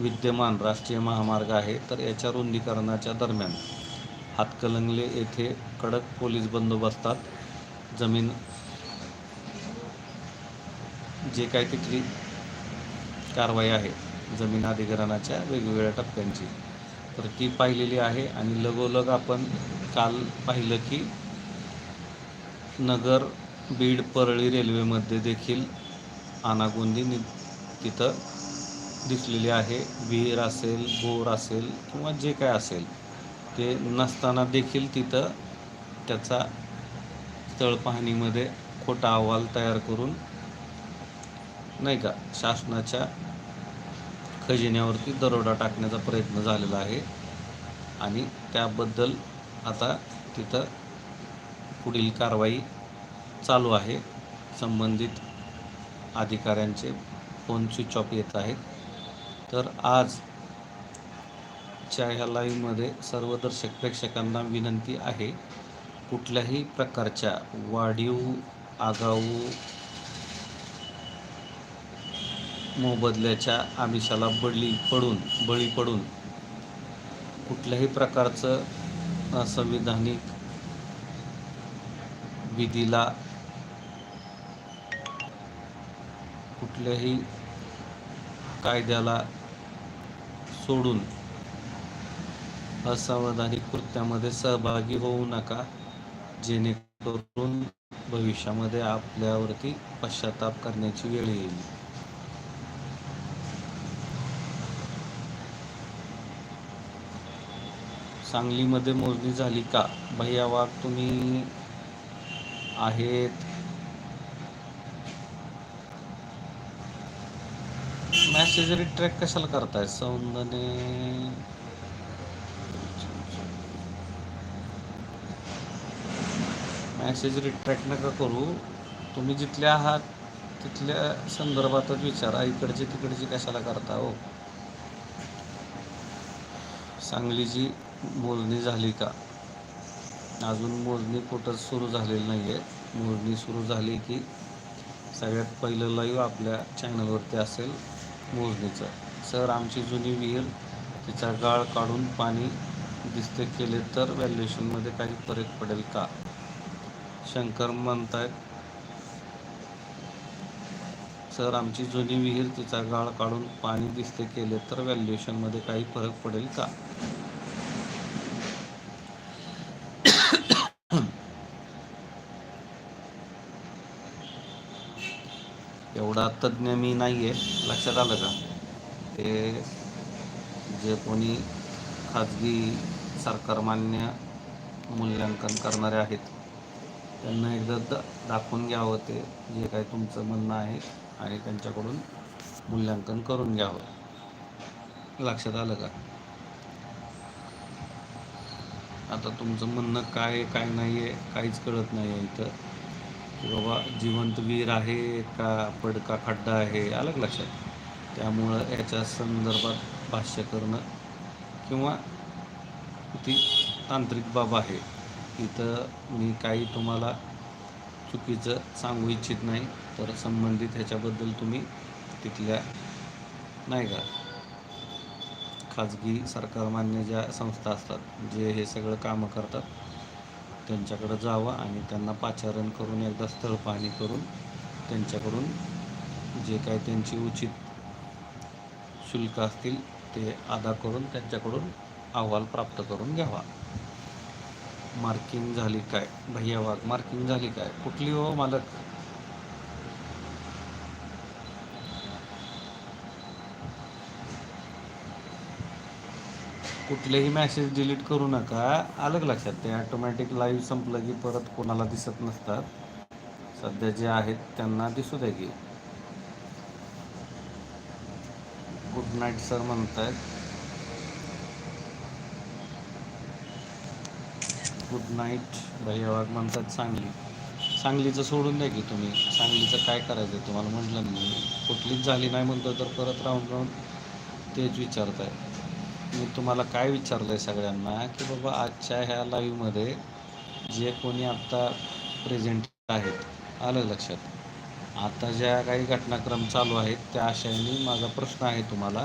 विद्यमान राष्ट्रीय महामार्ग आहे तर याच्या रुंदीकरणाच्या दरम्यान हातकलंगले येथे कडक पोलीस बंदोबस्तात जमीन जे काय तिथली कारवाई आहे जमीन अधिग्रहणाच्या वेगवेगळ्या टप्प्यांची. तर ती पाहिलेली आहे आणि लगोलग आपण काल पाहिलं की नगर बीड परळी रेल्वेमध्ये देखील आनागोंदी नि तिथं दिसलेली आहे. विहीर असेल बोर असेल किंवा जे काय असेल ते नसताना देखील तिथं त्याचा तळपाहणीमध्ये पाहणीमध्ये खोटा अहवाल तयार करून नाही का शासनाच्या खजिन्यावरती दरोडा टाकण्याचा प्रयत्न झालेला आहे. आणि त्याबद्दल आता तिथं पुढील कारवाई चालू आहे. संबंधित अधिकाऱ्यांचे फोन स्विच ऑफ येत आहेत. तर आजच्या ह्या लाईव्हमध्ये सर्व दर्शक प्रेक्षकांना विनंती आहे कुठल्याही प्रकारच्या वाढीव आगाऊ मोबदल्याच्या आमिषाला बळी पडून बळी पडून कुठल्याही प्रकारचं असंविधानिक विधीला कुठल्याही कायद्याला सोडून असावधानी कृत्यामध्ये सहभागी होऊ नका जेणेकरून भविष्यामध्ये आपल्यावरती पश्चाताप करण्याची वेळ येईल. सांगलीमध्ये मोजणी झाली का? भैया वाघ तुम्ही आहेत मॅसेज ट्रॅक कशाला करताय? सौंदने मॅसेजरी रिट्रॅक्ट नका करू. तुम्ही जिथले आहात तिथल्या संदर्भातच विचारा. इकडचे तिकडची कशाला करता हो? सांगलीची मोजणी झाली का? अजून मोजणी कुठंच सुरू झालेली नाही आहे मोजणी सुरू झाली की सगळ्यात पहिलं लाईव्ह आपल्या चॅनलवरती असेल. मोजणीचं. सर आमची जुनी विहीर तिचा गाळ काढून पाणी दिसते केले तर व्हॅल्युएशनमध्ये काही फरक पडेल का? शंकर म्हणतायत सर आमची जुनी विहीर तिचा गाळ काढून पाणी दिसते केले तर व्हॅल्युएशनमध्ये काही फरक पडेल का? एवढा तज्ज्ञ मी नाही आहे लक्षात आलं का? ते जे कोणी खाजगी सरकारमान्य मूल्यांकन करणारे आहेत त्यांना एकदा द दाखवून घ्यावं ते जे काही तुमचं म्हणणं आहे आणि त्यांच्याकडून मूल्यांकन करून घ्यावं. लक्षात आलं का? आता तुमचं म्हणणं काय आहे काय नाही आहे काहीच कळत नाही आहे इथं. की बाबा जिवंत वीर आहे का पडका खड्डा आहे अलग लक्षात. त्यामुळं याच्या संदर्भात भाष्य करणं किंवा ती तांत्रिक बाब आहे. इथं मी काही तुम्हाला चुकीचं सांगू इच्छित नाही तर संबंधित ह्याच्याबद्दल तुम्ही तिथल्या नाही का खाजगी सरकारमान्य ज्या संस्था असतात जे हे सगळं कामं करतात त्यांच्याकडं जावं आणि त्यांना पाचारण करून एकदा स्थळ पाहणी करून त्यांच्याकडून जे काय त्यांची उचित शुल्क असतील ते अदा करून त्यांच्याकडून अहवाल प्राप्त करून घ्यावा. मार्किंग झाली काय? भैया वाघ मार्किंग झाली काय? कुठली हो मालक? कुठलेही मॅसेज डिलीट करू नका. अलग लक्षात? ते ॲटोमॅटिक लाईव्ह संपलं की परत कोणाला दिसत नसतात. सध्या जे आहेत त्यांना दिसू द्या की. गुड नाईट सर म्हणत आहेत गुड नाईट भैयावाग म्हणतात सांगली. सांगलीचं सोडून द्या की तुम्ही. सांगलीचं काय करायचं तुम्हाला म्हटलं मी. कुठलीच झाली नाही म्हणतो तर परत राहून राहून तेच विचारताय मी तुम्हाला काय विचारलं आहे सगळ्यांना की बाबा आजच्या ह्या लाईव्हमध्ये जे कोणी आत्ता प्रेझेंट आहेत आलं लक्षात? आता ज्या काही घटनाक्रम चालू आहेत त्या आशयाने माझा प्रश्न आहे तुम्हाला.